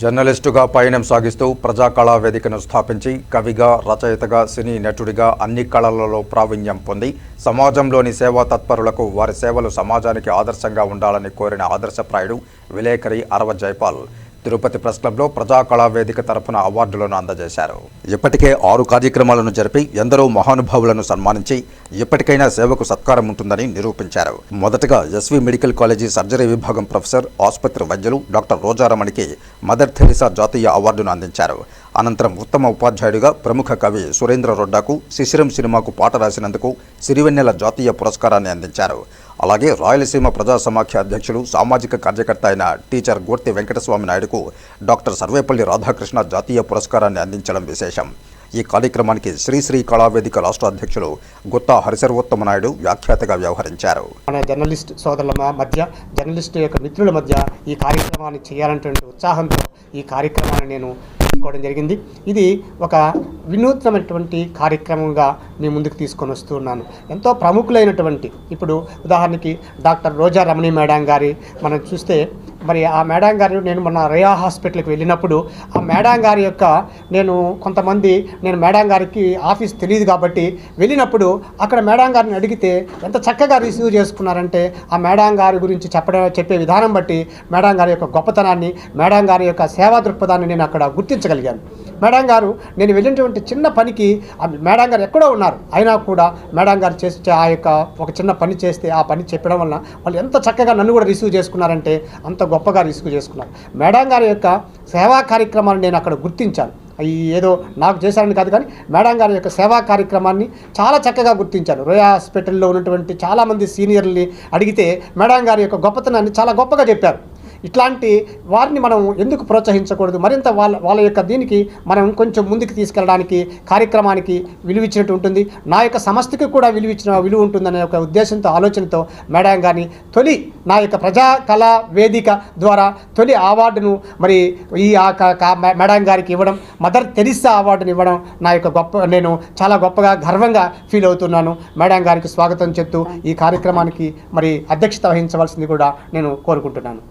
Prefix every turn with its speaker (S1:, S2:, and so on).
S1: జర్నలిస్టుగా పయనం సాగిస్తూ ప్రజా కళా వేదికను స్థాపించి కవిగా రచయితగా సినీ నటుడిగా అన్ని కళలలో ప్రావీణ్యం పొంది సమాజంలోని సేవా తత్పరులకు వారి సేవలు సమాజానికి ఆదర్శంగా ఉండాలని కోరిన ఆదర్శప్రాయుడు విలేకరి అరవ జైపాల్. తిరుపతి ప్రెస్ క్లబ్లో ప్రజా కళా వేదిక తరఫున అవార్డులను అందజేశారు. ఇప్పటికే ఆరు కార్యక్రమాలను జరిపి ఎందరో మహానుభావులను సన్మానించి ఇప్పటికైనా సేవకు సత్కారం ఉంటుందని నిరూపించారు. మొదటగా ఎస్వి మెడికల్ కాలేజీ సర్జరీ విభాగం ప్రొఫెసర్ ఆసుపత్రి వైద్యులు డాక్టర్ రోజారమణికి మదర్ థెరిసా జాతీయ అవార్డును అందించారు. అనంతరం ఉత్తమ ఉపాధ్యాయుడిగా ప్రముఖ కవి సురేంద్ర రొడ్డాకు శిశిరం సినిమాకు పాట రాసినందుకు సిరివెన్నెల జాతీయ పురస్కారాన్ని అందించారు. అలాగే రాయలసీమ ప్రజా సమాఖ్య అధ్యక్షుడు సామాజిక కార్యకర్త అయిన టీచర్ గోర్తి వెంకటస్వామి నాయుడుకు డాక్టర్ సర్వేపల్లి రాధాకృష్ణ జాతీయ పురస్కారాన్ని అందించడం విశేషం. ఈ కార్యక్రమానికి శ్రీశ్రీ కళావేదిక రాష్ట్ర అధ్యక్షులు గుత్తా హరిసర్వోత్తమ నాయుడు వ్యాఖ్యాతగా వ్యవహరించారు.
S2: మన జర్నలిస్ట్ సోదరుల మధ్య జర్నలిస్ట్ యొక్క మిత్రుల మధ్య ఈ కార్యక్రమాన్ని చేయాలనేటువంటి ఉత్సాహంతో ఈ కార్యక్రమాన్ని నేను తీసుకోవడం జరిగింది. ఇది ఒక వినూత్నమైనటువంటి కార్యక్రమంగా మీ ముందుకు తీసుకొని వస్తున్నాను. ఎంతో ప్రముఖులైనటువంటి ఇప్పుడు ఉదాహరణకి డాక్టర్ రోజా రమణి మేడం గారి మనం చూస్తే మరి ఆ మేడం గారు నేను మొన్న రేయా హాస్పిటల్కి వెళ్ళినప్పుడు ఆ మేడం గారి యొక్క నేను కొంతమంది నేను మేడం గారికి ఆఫీస్ తెలియదు కాబట్టి వెళ్ళినప్పుడు అక్కడ మేడం గారిని అడిగితే ఎంత చక్కగా రిసీవ్ చేసుకున్నారంటే ఆ మేడం గారి గురించి చెప్పడం చెప్పే విధానం బట్టి మేడం గారి యొక్క గొప్పతనాన్ని మేడం గారి యొక్క సేవా దృక్పథాన్ని నేను అక్కడ గుర్తించగలిగాను. మేడం గారు నేను వెళ్ళినటువంటి చిన్న పనికి ఆ మేడం గారు ఎక్కడో ఉన్నారు. అయినా కూడా మేడం గారు చేసే ఆ యొక్క ఒక చిన్న పని చేస్తే ఆ పని చెప్పడం వలన వాళ్ళు ఎంత చక్కగా నన్ను కూడా రిసీవ్ చేసుకున్నారంటే అంత గొప్పగా రిస్క్ చేసుకున్నారు. మేడం గారి యొక్క సేవా కార్యక్రమాన్ని నేను అక్కడ గుర్తించాను. ఈ ఏదో నాకు చేశారని కాదు కానీ మేడం గారి యొక్క సేవా కార్యక్రమాన్ని చాలా చక్కగా గుర్తించాను. రోయా హాస్పిటల్లో ఉన్నటువంటి చాలామంది సీనియర్ని అడిగితే మేడం గారి యొక్క గొప్పతనాన్ని చాలా గొప్పగా చెప్పారు. ఇట్లాంటి వారిని మనం ఎందుకు ప్రోత్సహించకూడదు? మరింత వాళ్ళ వాళ్ళ యొక్క దీనికి మనం కొంచెం ముందుకు తీసుకెళ్ళడానికి కార్యక్రమానికి విలువిచ్చినట్టు ఉంటుంది. నా యొక్క సంస్థకి కూడా విలువిచ్చిన విలువ ఉంటుందనే ఒక ఉద్దేశంతో ఆలోచనతో మేడం గారిని తొలి నా యొక్క ప్రజా కళా వేదిక ద్వారా తొలి అవార్డును మరి ఈ ఆ మేడం గారికి ఇవ్వడం మదర్ తెరిసా అవార్డుని ఇవ్వడం నా యొక్క గొప్ప నేను చాలా గొప్పగా గర్వంగా ఫీల్ అవుతున్నాను. మేడం గారికి స్వాగతం చెప్తూ ఈ కార్యక్రమానికి మరి అధ్యక్షత వహించవలసింది కూడా నేను కోరుకుంటున్నాను.